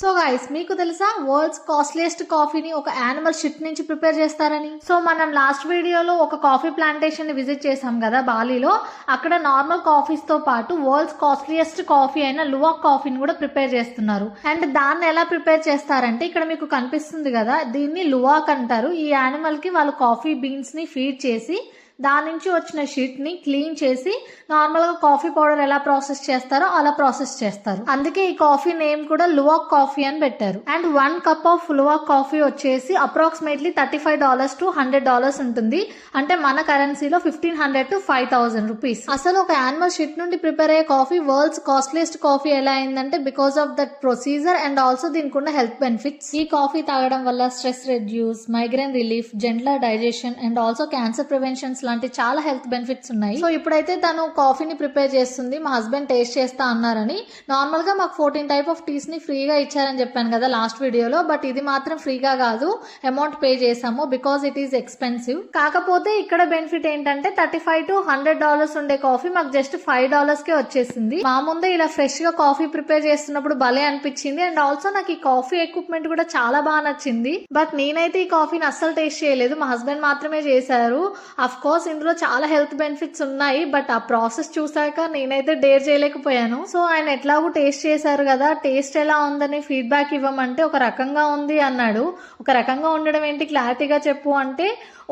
So guys మీకు తెలుసా? World's costliest కాఫీని ఒక యానిమల్ షిట్ నుంచి ప్రిపేర్ చేస్తారని. సో మనం లాస్ట్ వీడియోలో ఒక కాఫీ ప్లాంటేషన్ని విజిట్ చేసాం కదా బాలీలో. అక్కడ నార్మల్ కాఫీస్తో పాటు వరల్డ్స్ కాస్ట్లీయెస్ట్ కాఫీ అయిన లువాక్ కాఫీని కూడా ప్రిపేర్ చేస్తున్నారు. అండ్ దాన్ని ఎలా ప్రిపేర్ చేస్తారంటే ఇక్కడ మీకు కనిపిస్తుంది కదా దీన్ని లువాక్ అంటారు. ఈ యానిమల్కి వాళ్ళు కాఫీ బీన్స్ని ఫీడ్ చేసి దాని నుంచి వచ్చిన షీట్ని క్లీన్ చేసి నార్మల్గా కాఫీ పౌడర్ ఎలా ప్రాసెస్ చేస్తారో అలా ప్రాసెస్ చేస్తారు. అందుకే ఈ కాఫీ నేమ్ కూడా లువాక్ కాఫీ అని పెట్టారు. And one cup of Luwak coffee వచ్చేసి approximately thirty five dollars to hundred dollars ఉంటుంది. అంటే మన కరెన్సీలో fifteen hundred to five thousand rupees అసలు ఒక యానిమల్ షీట్ నుండి ప్రిపేర్ అయ్యే కాఫీ వరల్డ్స్ కాస్ట్లీస్ట్ కాఫీ ఎలా అయిందంటే because of that procedure and also దీనికి ఉన్న హెల్త్ బెనిఫిట్స్ ఈ కాఫీ తాగడం వల్ల stress reduce migraine relief gentler digestion and also cancer preventions లాంటి చాలా హెల్త్ బెనిఫిట్స్ ఉన్నాయి. సో ఇప్పుడైతే తను కాఫీని ప్రిపేర్ చేస్తుంది. మా హస్బెండ్ టేస్ట్ చేస్తా అన్నారని. నార్మల్గా మాకు ఫోర్టీన్ టైప్ ఆఫ్ టీస్ని ఫ్రీగా ఇచ్చారని చెప్పాను కదా లాస్ట్ వీడియోలో. బట్ ఇది మాత్రం ఫ్రీగా కాదు. అమౌంట్ పే చేసాము బికాస్ ఇట్ ఈస్ ఎక్స్పెన్సివ్. కాకపోతే ఇక్కడ బెనిఫిట్ ఏంటంటే thirty five to hundred dollars ఉండే కాఫీ మాకు జస్ట్ ఫైవ్ డాలర్స్ కే వచ్చేసింది. మా ముందే ఇలా ఫ్రెష్గా కాఫీ ప్రిపేర్ చేస్తున్నప్పుడు భలే అనిపించింది. అండ్ ఆల్సో నాకు ఈ కాఫీ ఎక్విప్మెంట్ కూడా చాలా బాగా నచ్చింది. బట్ నేనైతే ఈ కాఫీని అస్సలు టేస్ట్ చేయలేదు. మా హస్బెండ్ మాత్రమే చేశారు. అఫ్ కోర్స్ ఇందులో చాలా హెల్త్ బెనిఫిట్స్ ఉన్నాయి బట్ ఆ ప్రాసెస్ చూసాక నేనైతే డేర్ చేయలేకపోయాను. సో ఆయన ఎట్లాగూ టేస్ట్ చేశారు కదా టేస్ట్ ఎలా ఉందని ఫీడ్బ్యాక్ ఇవ్వమంటే ఒక రకంగా ఉంది అన్నాడు. ఒక రకంగా ఉండడం ఏంటి క్లారిటీగా చెప్పు అంటే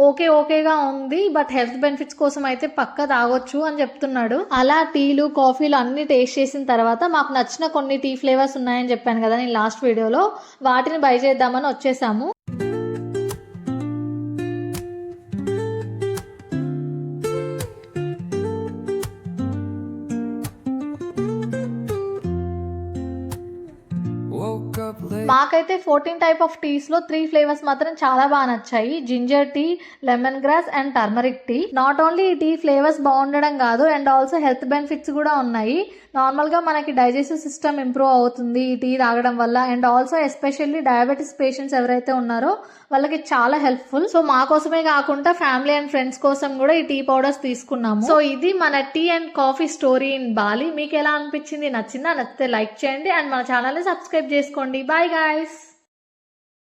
ఓకే ఓకేగా ఉంది బట్ హెల్త్ బెనిఫిట్స్ కోసం అయితే పక్క తాగొచ్చు అని చెప్తున్నాడు. అలా టీలు కాఫీలు అన్ని టేస్ట్ చేసిన తర్వాత మాకు నచ్చిన కొన్ని టీ ఫ్లేవర్స్ ఉన్నాయని చెప్పాను కదా నేను లాస్ట్ వీడియోలో వాటిని బై చేద్దామని వచ్చేసాము. మాకైతే ఫోర్టీన్ టైప్ ఆఫ్ టీస్లో త్రీ ఫ్లేవర్స్ మాత్రం చాలా బాగా నచ్చాయి. Ginger tea lemongrass and turmeric tea not only ఈ టీ ఫ్లేవర్స్ బాగుండడం కాదు అండ్ ఆల్సో హెల్త్ బెనిఫిట్స్ కూడా ఉన్నాయి. నార్మల్గా మనకి డైజెస్టివ్ సిస్టమ్ ఇంప్రూవ్ అవుతుంది ఈ టీ తాగడం వల్ల. And also especially diabetes patients ఎవరైతే ఉన్నారో వాళ్ళకి చాలా హెల్ప్ఫుల్ సో మా కోసమే కాకుండా ఫ్యామిలీ అండ్ ఫ్రెండ్స్ కోసం కూడా ఈ టీ పౌడర్స్ తీసుకున్నాము. సో ఇది మన tea and coffee story in Bali మీకు ఎలా అనిపించింది? నచ్చిందా? నచ్చితే లైక్ చేయండి. అండ్ మన ఛానల్ సబ్స్క్రైబ్ చేసుకోండి. Bye guys.